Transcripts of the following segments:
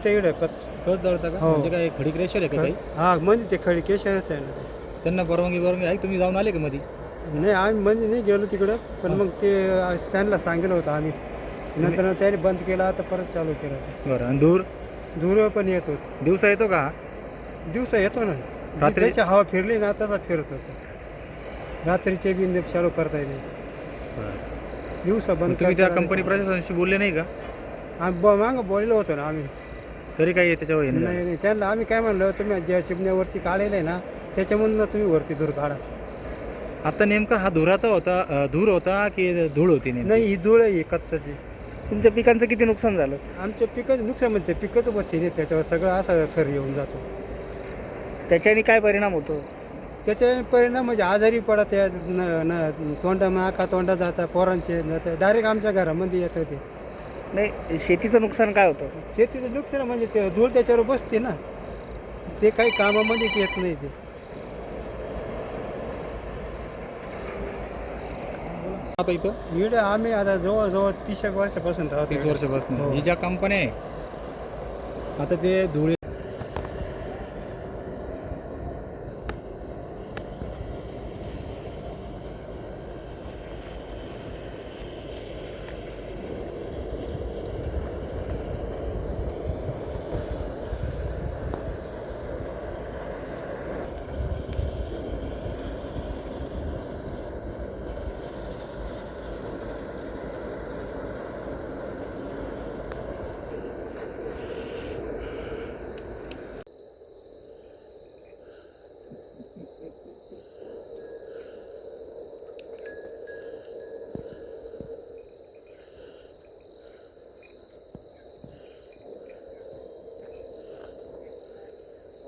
इथे इकडे कच्च कस दळता का? हो. म्हणजे काय खडी क्रेशर आहे का काही? हा म्हणजे ते खडी केशरच आहे ना. त्यांना परवानगी परवानगी आहे तुम्ही जाऊन आले का मध्ये नाही आम्ही म्हणजे नाही गेलो तिकडं पण मग ते त्यांना सांगितलं होतं आम्ही. नंतर त्याने बंद केला आता परत चालू केलं. बरं आणि दूर दूर पण येत दिवसा येतो का? दिवसा येतो ना. रात्री- त्याची हवा फिरली ना तसा फिरत होतो. रात्रीचे बी चालू करता येते. दिवसा बंद तुम्ही त्या करता कंपनी प्रशासनाशी बोलले नाही का? आम्ही ब- मागं बोललो होतो ना आम्ही. तरी काही त्याच्यावर हे नाही? नाही नाही त्यांना आम्ही काय म्हणलं तुम्ही ज्या चिमण्यावरती काढलेलं आहे ना त्याच्यामधून तुम्ही वरती दूर काढा. आता नेमका हा धुराचा होता अं, धूर होता की धूळ होती नेमकी? नाही ही धूळ आहे कच्चाची. तुमच्या पिकांचं किती नुकसान झालं? आमच्या पिकाचं नुकसान म्हणजे पिकाचं बत्ती नाही त्याच्यावर सगळं असा थर येऊन जातो. त्याच्याने काय परिणाम होतो? त्याचे परिणाम म्हणजे आजारी पडत आहे न न तोंडा नाका तोंडा जाता पोरांचे डायरेक्ट आमच्या घरामध्ये येतं ते नाही शेतीचं नुकसान काय होतं? शेतीचं नुकसान म्हणजे ते धूळ त्याच्यावर बसते ना. ते काही कामामध्येच येत नाही ते. आता इथं? इकडे आम्ही आता जवळजवळ तीस एक वर्षापासून राहतो तीस. वर्षापासून. हो. ही ज्या कंपन्या आहे आता ते धुळे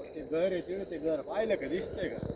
ते घर आहे तिकडे ते घर पाहिलं का? दिसतंय का?